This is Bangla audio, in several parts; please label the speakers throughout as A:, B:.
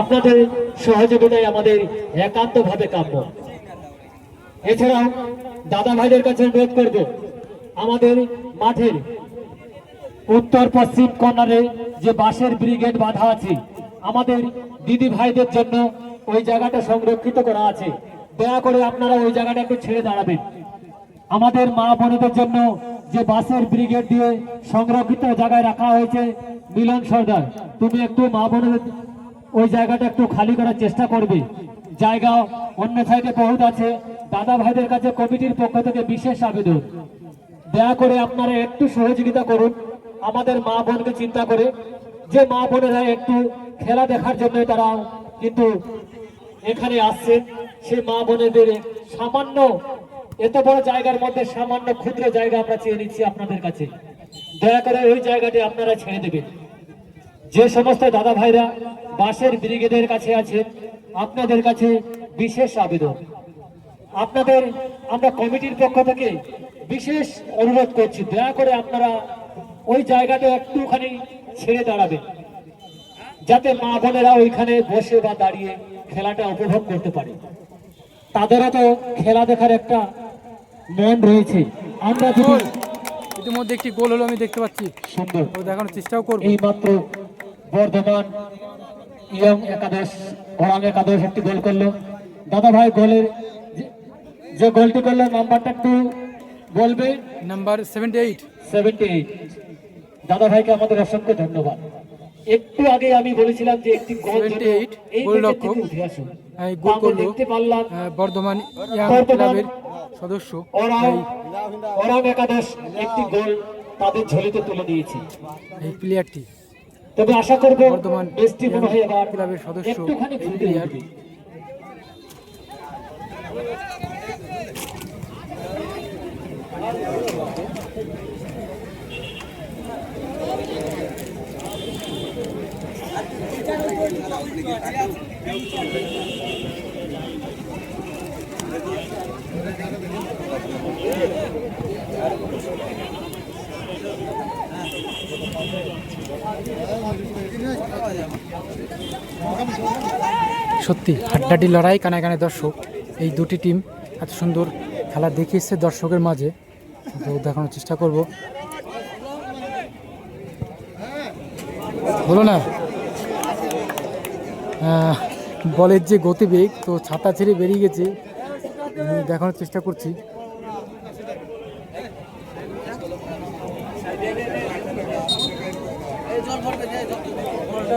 A: আপনাদের সহযোগিতায় আমাদের একান্তভাবে কাম্য। এছাড়াও দাদা ভাইদের কাছে অনুরোধ করব, আমাদের মাঠের উত্তর পশ্চিম কর্নারে যে বাঁশের ব্রিগেড বাঁধা আছে, আমাদের দিদি ভাইদের জন্য ওই জায়গাটা সংরক্ষিত করা আছে। দয়া করে আপনারা ওই জায়গাটা একটু ছেড়ে দাঁড়াবেন। আমাদের মা বোনদের জন্য যে বাসের ব্রিগেড দিয়ে সংরক্ষিত জায়গায় রাখা হয়েছে, মিলন সর্দার, তুমি একটু মা বোনেদের ওই জায়গাটা একটু খালি করার চেষ্টা করবে। জায়গা অন্য সাইডে বহুত আছে। দাদা ভাইদের কাছে কমিটির পক্ষ থেকে বিশেষ আবেদন। দয়া করে আপনারা একটু সহযোগিতা করুন। আমাদের মা বোনকে চিন্তা করে। যে মা বোনেরা একটু খেলা দেখার জন্য তারা কিন্তু এখানে আসছে। সে মা বোনেদের সামান্য, এত বড় জায়গার মধ্যে সামান্য ক্ষুদ্র জায়গা আমরা চেয়ে নিচ্ছি আপনাদের কাছে। দয়া করে ওই জায়গাটি আপনারা ছেড়ে দেবেন। যে সমস্ত দাদা ভাইরা বাসের ব্রিগেডের কাছে আছে আপনাদের কাছে বিশেষ আবেদন। আপনাদের আমরা কমিটির পক্ষ থেকে বিশেষ অনুরোধ করছি দয়া করে আপনারা ওই জায়গাটা একটুখানি ছেড়ে দাঁড়াবেন যাতে মা বোনেরা ওইখানে বসে বা দাঁড়িয়ে খেলাটা উপভোগ করতে পারে। তাদেরও তো খেলা দেখার একটা মন রয়েছে। আমরা
B: ইতিমধ্যে একটি গোল হলো আমি দেখতে পাচ্ছি।
A: সুন্দর।
B: দেখানোর চেষ্টাও করব।
A: এই মাত্র বর্ধমান ইয়ং একাদশ ওরাং একাদশ একটি গোল করল। দাদা ভাই গোলের যে- গোলটি করল নাম্বারটা একটু বলবে?
B: Number seventy eight
A: seventy eight দাদা ভাইকে আমাদের অসংখ্য ধন্যবাদ। একটু আগে আমি বলেছিলাম যে একটি গোল যেন
B: 78 গোল
A: দিকের
B: লক্ষ্য।
A: থেকে উঠে আসুন
B: এই
A: তো
B: গোল করল
A: দেখতে পারলাম
B: বর্ধমান ইয়াং ক্লাবের সদস্য।
A: ওরাং ওরাং একাদশ একটি গোল তাদের ঝুলিতে তুলে দিয়েছে।
B: এই প্লেয়ারটি
A: তবে আশা করব বেশটি মনে হয় এবার
B: ক্লাবের সদস্য প্লেয়ার
A: উঠবে।
B: সত্যি হাড্ডাডি লড়াই কানে কানে দর্শক। এই দুটি টিম এত সুন্দর খেলা দেখিয়েছে দর্শকের মাঝে। দেখানোর চেষ্টা করব। বলো না? বলের যে গতিবেগ, তো ছাতা ছেড়ে বেরিয়ে গেছে। দেখানোর চেষ্টা করছি।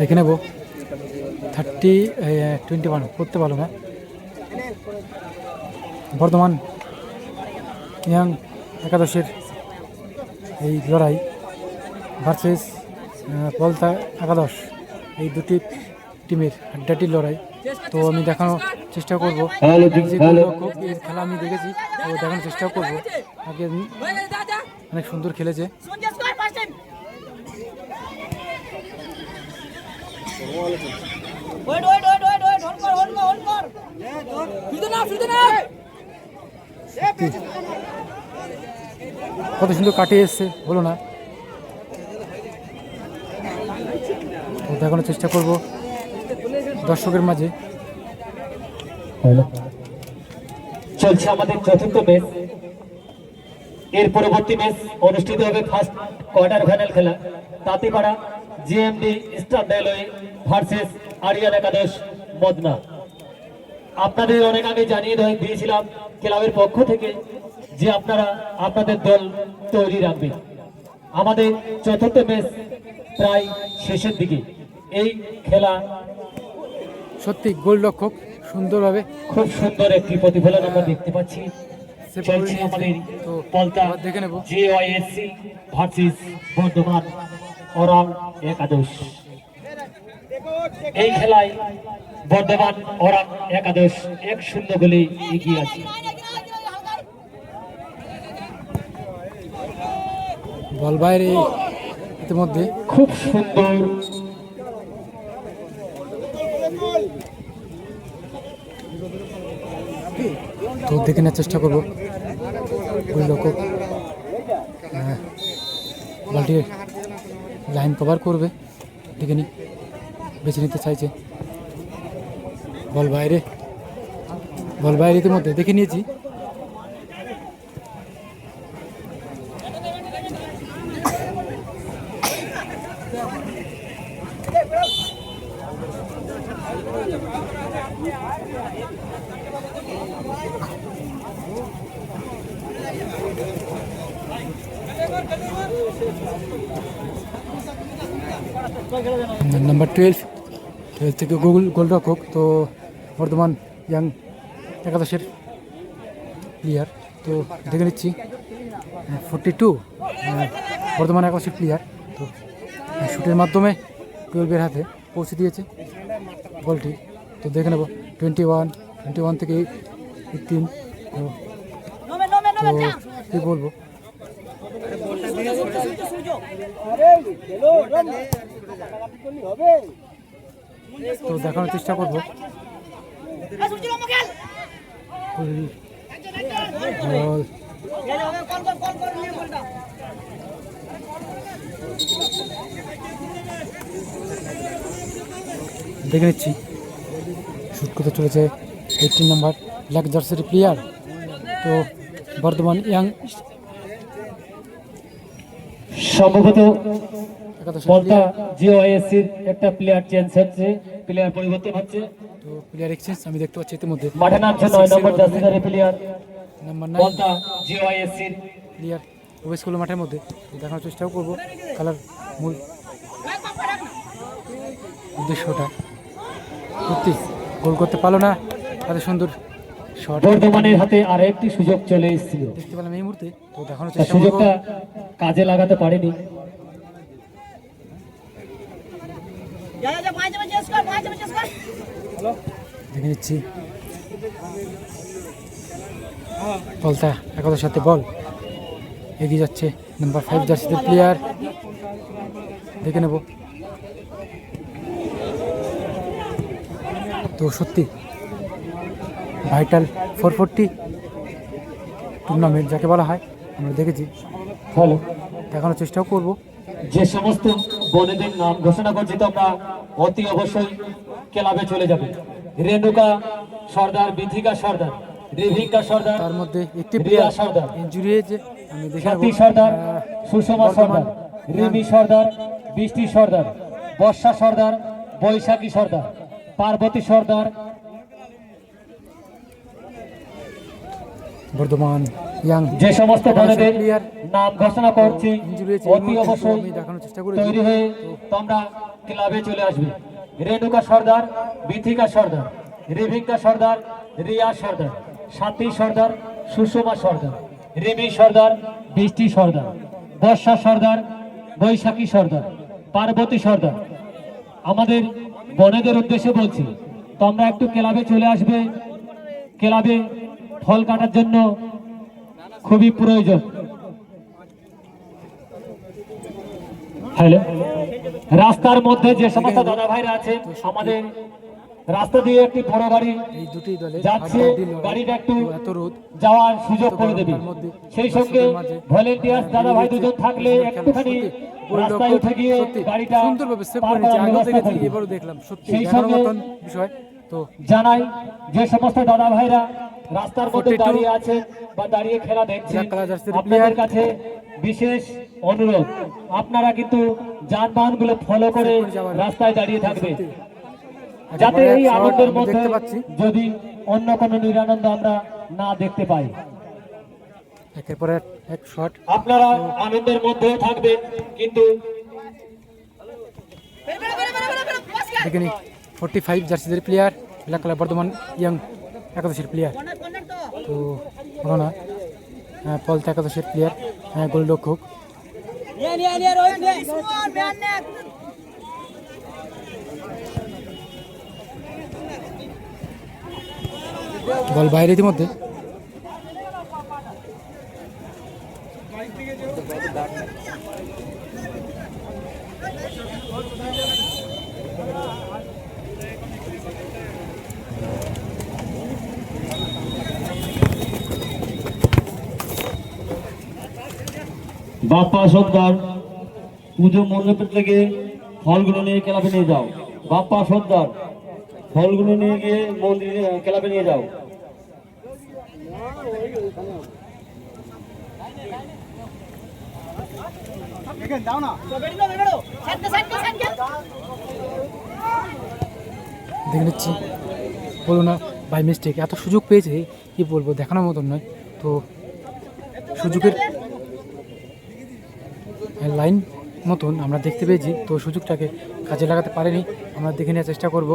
B: দেখে নেব। থার্টি টোয়েন্টি ওয়ান করতে পারল না। বর্ধমান ইয়াং একাদশের এই লড়াই ভার্সেস পলতা একাদশ। এই দুটি টিমের আড্ডাটি লড়াই। তো আমি দেখানোর চেষ্টা করব। খেলা আমি দেখেছি তো দেখানোর চেষ্টা করব। আগে অনেক সুন্দর খেলেছে।
C: Wait wait wait wait wait hold কর হোল্ড কর হোল্ড কর। ফিরে না ফিরে না
B: কত সুন্দর কাটিয়ে এসছে হলো না। দেখানোর চেষ্টা করব দর্শকের মাঝে।
A: চলছে আমাদের চতুর্থ ম্যাচ এর পরবর্তী ম্যাচ অনুষ্ঠিত হবে ফার্স্ট কোয়ার্টার ফাইনাল খেলা। তাঁতিপাড়া GMD star railway versus Aryan একাদশ মদনা। আপনাদের অনেক আগে জানিয়ে দেয়- দিয়েছিলাম ক্লাবের পক্ষ থেকে যে আপনারা আপনাদের দল তৈরি রাখবেন। আমাদের চতুর্থ ম্যাচ প্রায় শেষের দিকে। এই খেলা
B: সত্যি গোলরক্ষক সুন্দরভাবে।
A: খুব সুন্দর একটি প্রতিফলন আমরা দেখতে পাচ্ছি। চলছে। আমাদের পলতা
B: দেখে নেব।
A: জেওয়াইএসসি ভার্সেস বর্ধমান ওরাং একাদশ এই খেলায় বর্ধমান ওরা একাদশ এক শূন্য গোলে এগিয়ে আছে।
B: বল বাইরে ইতিমধ্যে।
A: খুব সুন্দর।
B: তো দেখে নেওয়ার চেষ্টা করব। ওই লোক বলটি লাইন কভার করবে। দেখে নি বেছে নিতে চাইছে। বল বাইরে। বল বাইরে ইতিমধ্যে, দেখে নিয়েছি নাম্বার টুয়েলভ টুয়েলভ থেকে গুগল গোলরক্ষক তো বর্তমান ইয়াং একাদশের প্লেয়ার তো দেখে নিচ্ছি ফোরটি টু বর্তমান একাদশের প্লেয়ার তো শুটের মাধ্যমে টুয়েলভের হাতে পৌঁছে দিয়েছে বলটি, তো দেখে নেব টোয়েন্টি ওয়ান টোয়েন্টি ওয়ান থেকে এইটিন তো কী বলব? তো দেখানোর চেষ্টা করব। দেখে নিচ্ছি। শ্যুট করতে চলেছে এইটিন নাম্বার ব্ল্যাক জার্সির প্লেয়ার তো বর্তমান ইয়াং
A: সম্ভবত বলটা জিওআইএসসির একটা প্লেয়ার চেঞ্জ হচ্ছে প্লেয়ার পরিবর্তন হচ্ছে।
B: তো প্লেয়ার এক্সচেঞ্জ আমি দেখতে পাচ্ছি ইতিমধ্যে।
A: মাঠে নামছে নয় নম্বর জার্সিধারী প্লেয়ার
B: নাম্বার নাইন
A: বলটা জিওআইএসসির
B: প্লেয়ার প্রবেশ করল মাঠের মধ্যে। তো দেখানোর চেষ্টাও করব। খেলার মূল উদ্দেশ্যটা। সত্যি গোল করতে পারল না। এত সুন্দর
A: বর্ধমানের হাতে আর একটি সুযোগ চলে এসেছিল।
B: দেখতে পেলাম এই মুহূর্তে। তো দেখানোর চেষ্টা
A: সুযোগটা কাজে লাগাতে পারেনি।
B: দেখে নিচ্ছি। বলটা একাদশের সাথে বল। এগিয়ে যাচ্ছে নাম্বার ফাইভ জার্সিদের প্লেয়ার দেখে নেব। তো সত্যি ভাইটাল ফোর ফোরটি টুর্নামেন্ট যাকে বলা হয় আমরা দেখেছি।
A: হ্যালো।
B: দেখানোর চেষ্টাও করব।
A: যে সমস্ত বনেদের নাম ঘোষণা করছি তোমরা অতি অবশ্যই ক্লাবে চলে যাবে। রেণুকা সর্দার বিধিকা সর্দার রিভিকা সর্দার
B: তার মধ্যে একটি প্লেয়ার
A: সর্দার
B: ইঞ্জুরি হয়েছে আমি দেখে নেব।
A: সর্দার সুষমা সর্দার রিমি সর্দার বৃষ্টি সর্দার বর্ষা সর্দার বৈশাখী সর্দার পার্বতী সর্দার
B: বর্ধমান ইয়াং
A: যে সমস্ত বনেদের নাম ঘোষণা করছি অতি অবশ্যই তৈরি হয়ে তোমরা ক্লাবে চলে আসবে। রেণুকা সর্দার বিথিকা সর্দার রেভিকা সর্দার রিয়া সর্দার সাথী সর্দার সুষমা সর্দার রিমি সর্দার বৃষ্টি সর্দার বর্ষা সর্দার বৈশাখী সর্দার পার্বতী সর্দার। আমাদের বনেদের উদ্দেশ্যে বলছি তোমরা একটু ক্লাবে চলে আসবে। ক্লাবে ফল কাটার জন্য খুবই প্রয়োজন। হ্যালো? রাস্তার মধ্যে যে সমস্ত দাদা ভাইরা আছে আমাদের রাস্তা দিয়ে একটি বড় গাড়ি যাচ্ছে গাড়িটা একটু যাওয়ার সুযোগ করে দেবে। সেই সঙ্গে ভলেন্টিয়ার্স দাদা ভাই দুজন থাকলে একটুখানি রাস্তায় উঠে গিয়ে গাড়িটা সেই সঙ্গে
B: বিষয় তো
A: জানাই যে সমস্ত দাদা ভাইরা রাস্তার মধ্যে দাঁড়িয়ে আছে বা দাঁড়িয়ে খেলা দেখছেন আপনাদের কাছে বিশেষ অনুরোধ আপনারা কিন্তু যানবাহনগুলো ফলো করে রাস্তায় দাঁড়িয়ে থাকবে যাতে এই আনন্দের মধ্যে যদি অন্য কোনো নিরানন্দ আমরা না দেখতে পাই
B: একের পর এক শট
A: আপনারা আনন্দের মধ্যেও থাকবেন কিন্তু
B: forty five জার্সিদের player black colour Bardhaman young একাদশের প্লেয়ার
C: তো
B: ভালো না পলতা একাদশের প্লেয়ার গোলরক্ষক বল বাইরে ইতিমধ্যে Thank you.
D: বাপ্পা সর্দার, পুজো মণ্ডপের থেকে ফলগুলো নিয়ে ক্লাবে নিয়ে যাও। বাপ্পা সর্দার, ফলগুলো নিয়ে গিয়ে মন্দিরে ক্লাবে নিয়ে যাও।
B: দেখে নিচ্ছি। বলুন না বাই মিস্টেক এত সুযোগ পেয়েছে, কি বলব, দেখানোর মতন নয়। তো সুযোগের লাইন মতন আমরা দেখতে পেয়েছি, তো সুযোগটাকে কাজে লাগাতে পারেনি। আমরা দেখে নেওয়ার চেষ্টা করব।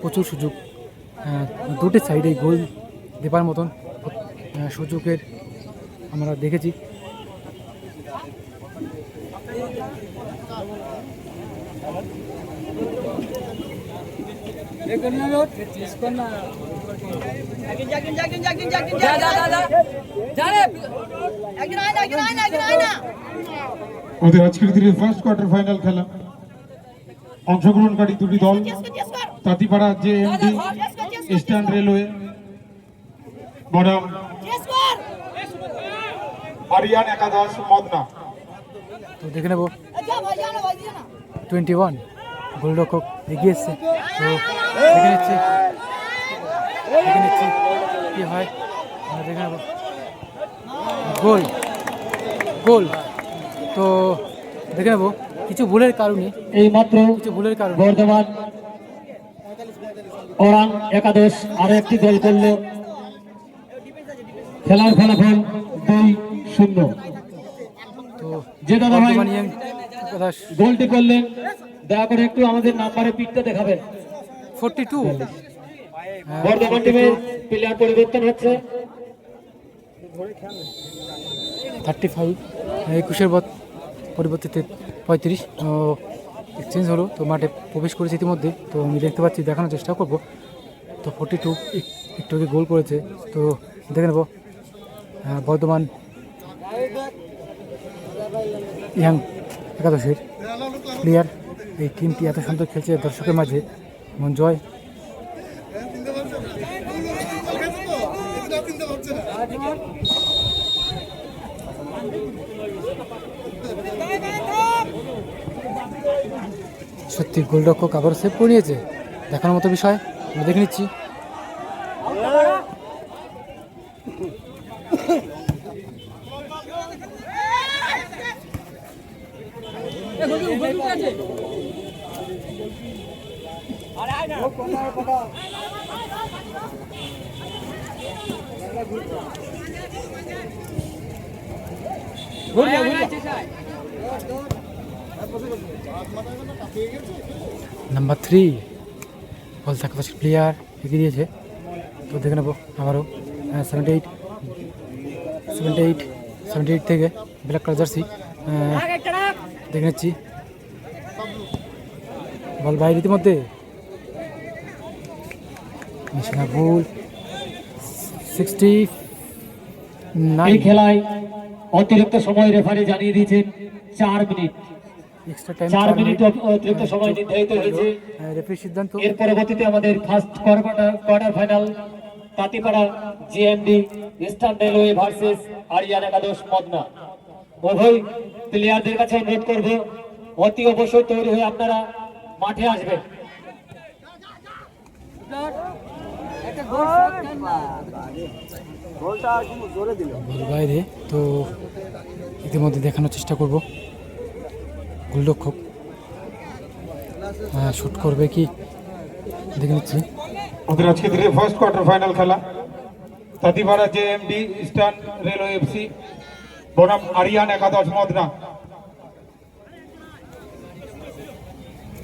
B: প্রচুর সুযোগ। দুটি সাইডেই গোল দেবার মতন সুযোগের আমরা দেখেছি।
C: না
E: ওদের আজকের দিনে ফার্স্ট কোয়ার্টার ফাইনাল খেলা। অংশগ্রহণকারী দুটি দল তাঁতিপাড়া জে এমডি ইস্টার্ন রেলওয়ে বনাম আরিয়ান একাদশ মদনা।
B: তো দেখে নেব। টোয়েন্টি ওয়ান গোলরক্ষক এগিয়ে এসছে। তো দেখে নিচ্ছি। দেখে নিচ্ছি কি হয়? আমরা দেখে নেব। গোল। গোল। তো দেখে নেব কিছু ভুলের কারণে
A: এই মাত্র
B: কিছু ভুলের কারণে।
A: বর্ধমান ওরাং একাদশ আরও একটি গোল করল। খেলার ফলাফল দুই শূন্য।
B: তো
A: যে দাদা ভাই গোলটি করলেন দয়া করে একটু আমাদের নাম্বারে পিকটা দেখাবেন।
B: Forty two.
A: বর্ধমান টিমের প্লেয়ার পরিবর্তন হচ্ছে।
B: থার্টি ফাইভ একুশের বদ পরিবর্তিতে পঁয়ত্রিশ এক্সচেঞ্জ হলো তো মাঠে প্রবেশ করেছে ইতিমধ্যে তো আমি দেখতে পাচ্ছি দেখানোর চেষ্টা করব। তো ফোর্টি টু একটু গোল করেছে তো দেখে নেব আহ, বর্ধমান ইয়াং একাদশের প্লেয়ার এই টিমটি এত সুন্দর খেলছে দর্শকের মাঝে মন জয়। সত্যি গোলরক্ষক আবার সেভ করে নিয়েছে। দেখানোর মতো বিষয় আমরা দেখে নিচ্ছি। নাম্বার থ্রি বল একাদশের প্লেয়ার এগিয়ে দিয়েছে? তো দেখে নেব আবারও seventy eight seventy eight seventy eight থেকে ব্ল্যাক কালার জার্সি দেখে নিচ্ছি। বল বাইরে ইতিমধ্যে ভুল। সিক্সটি
A: এই খেলায় অতিরিক্ত সময় রেফারি জানিয়ে দিয়েছেন চার মিনিট।
B: এক্সট্রা টাইম
A: চার মিনিট অতিরিক্ত সময় নির্ধারিত হয়েছে।
B: রেফারি সিদ্ধান্ত।
A: এর পরবর্তীতে আমাদের first quarter quarter final তাঁতিপাড়া GMD Eastern railway versus Aryan একাদশ মদনা উভয় প্লেয়ারদের কাছে অনুরোধ করব অতি অবশ্যই তৈরি হয়ে আপনারা মাঠে আসবেন।
B: বাইরে তো ইতিমধ্যে দেখানোর চেষ্টা করব। গোলরক্ষক শ্যুট করবে কি? দেখে নিচ্ছি।
E: ওদের আজকের দিনে ফার্স্ট কোয়ার্টার ফাইনাল খেলা। তাঁতিপাড়া J M D Eastern railway FC বনাম আরিয়ান একাদশ Madna.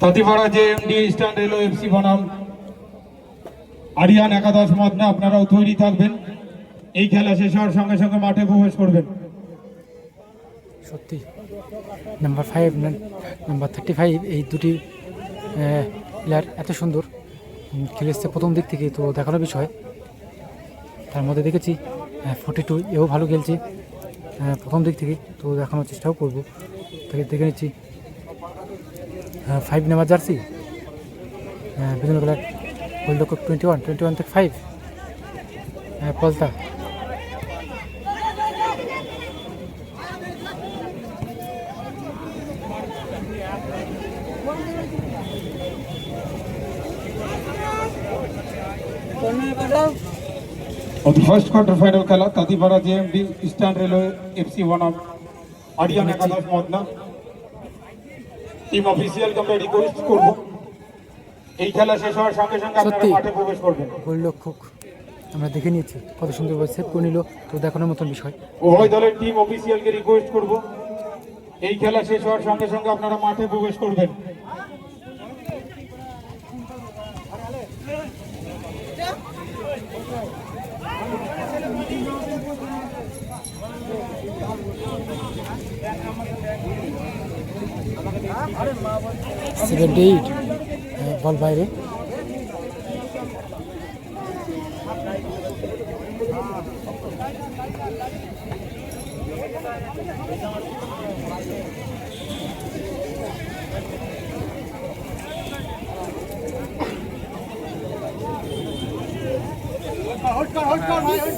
E: তাঁতিপাড়া J M D Eastern railway FC বনাম আরিয়ান একাদশ মদনা। আপনারাও তৈরি থাকবেন। এই খেলা শেষ হওয়ার সঙ্গে সঙ্গে মাঠে প্রবেশ করবেন।
B: সত্যি। Number five number thirty five এই দুটি প্লেয়ার এত সুন্দর। খেলেছে প্রথম দিক থেকে, তো দেখানোর বিষয়। তার মধ্যে দেখেছি ফোর্টি টু এও ভালো খেলছে। প্রথম দিক থেকে, তো দেখানোর চেষ্টাও করব। তাকে দেখে নিচ্ছি। ফাইভ নেওয়ার জার্সি বিভিন্ন colour cup twenty one twenty one থেকে five Palta.
E: Of the first quarter final খেলা তাঁতিপাড়া জেএমডি ইস্টার্ন রেলওয়ে এফসি বনাম আরিয়ান একাদশ মদনা টিম অফিসিয়ালকে আমরা রিকোয়েস্ট করব। এই খেলা শেষ হওয়ার সঙ্গে সঙ্গে আপনারা মাঠে প্রবেশ করবেন।
B: গোলরক্ষক আমরা দেখে নিয়েছি। কত সুন্দরভাবে সেভ করে নিল। তো দেখানোর মতন বিষয়।
E: উভয় দলের টিম অফিসিয়ালকে রিকোয়েস্ট করব। এই খেলা শেষ হওয়ার সঙ্গে সঙ্গে আপনারা মাঠে প্রবেশ করবেন।
B: সেভেন্টি এইট বল বাইরে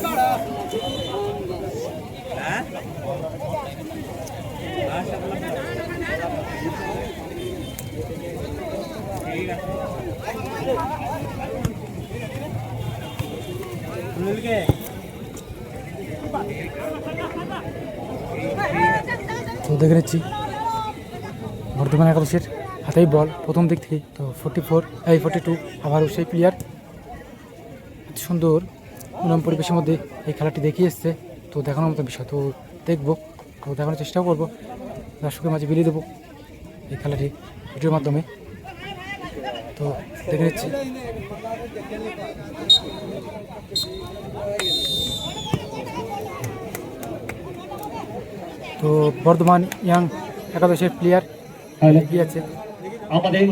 B: তো দেখে নিচ্ছি। বর্ধমান একাদশের হাতেই বল, প্রথম দিক থেকে তো ফোর্টি ফোর এই ফোর্টি টু আবারও সেই প্লেয়ার সুন্দর উনাম পরিবেশের মধ্যে এই খেলাটি দেখিয়ে এসছে। তো দেখানোর মতো বিষয়, তো দেখব, তো দেখানোর চেষ্টাও করব। দর্শকের মাঝে বিলিয়ে দেবো এই খেলাটি ভিডিওর মাধ্যমে। তো দেখে নিচ্ছি। তো বর্ধমান ইয়াং একাদশের প্লেয়ার এগিয়ে আছে।
A: আমাদের